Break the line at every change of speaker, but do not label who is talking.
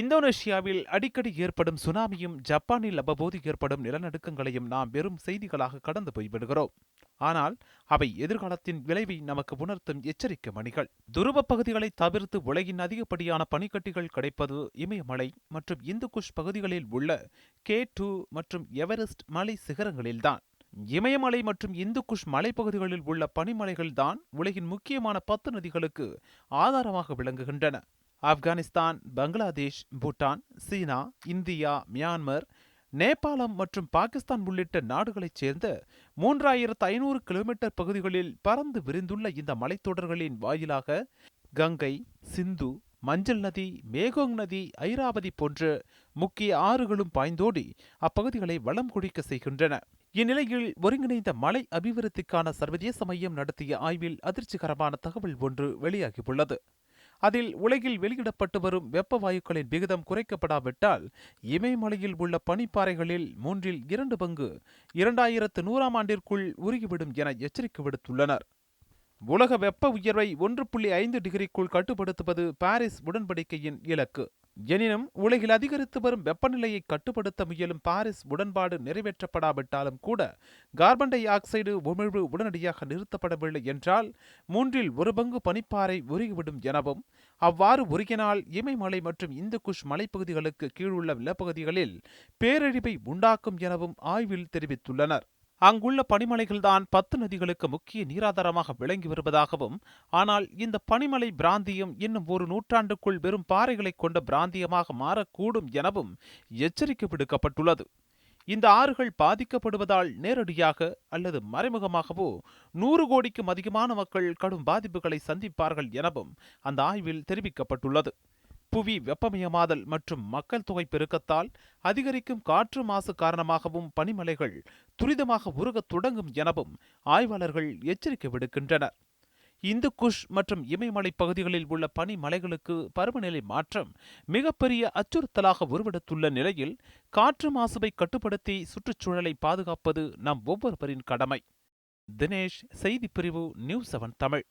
இந்தோனேஷியாவில் அடிக்கடி ஏற்படும் சுனாமியும் ஜப்பானில் அவ்வப்போது ஏற்படும் நிலநடுக்கங்களையும் நாம் வெறும் செய்திகளாக கடந்து போய்விடுகிறோம். ஆனால் அவை எதிர்காலத்தின் விளைவை நமக்கு உணர்த்தும் எச்சரிக்கை மணிகள். துருவ பகுதிகளை தவிர்த்து உலகின் அதிகப்படியான பனிக்கட்டிகள் கிடைப்பது இமயமலை மற்றும் இந்து குஷ் பகுதிகளில் உள்ள கே டூ மற்றும் எவரெஸ்ட் மலை சிகரங்களில்தான். இமயமலை மற்றும் இந்து குஷ் மலைப்பகுதிகளில் உள்ள பனிமலைகள்தான் உலகின் முக்கியமான பத்து நதிகளுக்கு ஆதாரமாக விளங்குகின்றன. ஆப்கானிஸ்தான் பங்களாதேஷ் பூட்டான் சீனா இந்தியா மியான்மர் நேபாளம் மற்றும் பாகிஸ்தான் உள்ளிட்ட நாடுகளைச் சேர்ந்த மூன்றாயிரத்து ஐநூறு கிலோமீட்டர் பகுதிகளில் பறந்து விரிந்துள்ள இந்த மலைத்தொடர்களின் வாயிலாக கங்கை சிந்து மஞ்சள் நதி மேகோங் நதி ஐராவதி போன்ற முக்கிய ஆறுகளும் பாய்ந்தோடி அப்பகுதிகளை வளம் குடிக்க செய்கின்றன. இந்நிலையில் ஒருங்கிணைந்த மலை அபிவிருத்திக்கான சர்வதேச மையம் நடத்திய ஆய்வில் அதிர்ச்சிகரமான தகவல் ஒன்று வெளியாகியுள்ளது. அதில் உலகில் வெளியிடப்பட்டு வரும் வெப்ப வாயுக்களின் விகிதம் குறைக்கப்படாவிட்டால் இமயமலையில் உள்ள பனிப்பாறைகளில் மூன்றில் இரண்டு பங்கு இரண்டாயிரத்து நூறாம் ஆண்டிற்குள் உருகிவிடும் என எச்சரிக்கை விடுத்துள்ளனர். உலக வெப்ப உயர்வை ஒன்று புள்ளி ஐந்து டிகிரிக்குள் கட்டுப்படுத்துவது பாரிஸ் உடன்படிக்கையின் இலக்கு. எனினும் உலகில் அதிகரித்து வரும் வெப்பநிலையை கட்டுப்படுத்த முயலும் பாரிஸ் உடன்பாடு நிறைவேற்றப்படாவிட்டாலும் கூட கார்பன் டை ஆக்சைடு உமிழ்வு உடனடியாக நிறுத்தப்படவில்லை என்றால் மூன்றில் ஒரு பங்கு பனிப்பாறை உருகிவிடும் எனவும் அவ்வாறு உருகினால் இமயமலை மற்றும் இந்து குஷ் மலைப்பகுதிகளுக்கு கீழுள்ள நிலப்பகுதிகளில் பேரழிவை உண்டாக்கும் எனவும் ஆய்வில் தெரிவித்துள்ளனர். அங்குள்ள பனிமலைகள்தான் பத்து நதிகளுக்கு முக்கிய நீராதாரமாக விளங்கி வருவதாகவும் ஆனால் இந்த பனிமலை பிராந்தியம் இன்னும் ஒரு நூற்றாண்டுக்குள் வெறும் பாறைகளை கொண்ட பிராந்தியமாக மாறக்கூடும் எனவும் எச்சரிக்கை விடுக்கப்பட்டுள்ளது. இந்த ஆறுகள் பாதிக்கப்படுவதால் நேரடியாக அல்லது மறைமுகமாகவோ நூறு கோடிக்கும் அதிகமான மக்கள் கடும் பாதிப்புகளை சந்திப்பார்கள் எனவும் அந்த ஆய்வில் தெரிவிக்கப்பட்டுள்ளது. புவி வெப்பமயமாதல் மற்றும் மக்கள் தொகை பெருக்கத்தால் அதிகரிக்கும் காற்று மாசு காரணமாகவும் பனிமலைகள் துரிதமாக உருகத் தொடங்கும் எனவும் ஆய்வாளர்கள் எச்சரிக்கை விடுக்கின்றனர். இந்து குஷ் மற்றும் இமயமலை பகுதிகளில் உள்ள பனிமலைகளுக்கு பருவநிலை மாற்றம் மிகப்பெரிய அச்சுறுத்தலாக உருவெடுத்துள்ள நிலையில் காற்று மாசுவை கட்டுப்படுத்தி சுற்றுச்சூழலை பாதுகாப்பது நம் ஒவ்வொருவரின் கடமை. தினேஷ் செய்திப்பிரிவு நியூஸ் செவன் தமிழ்.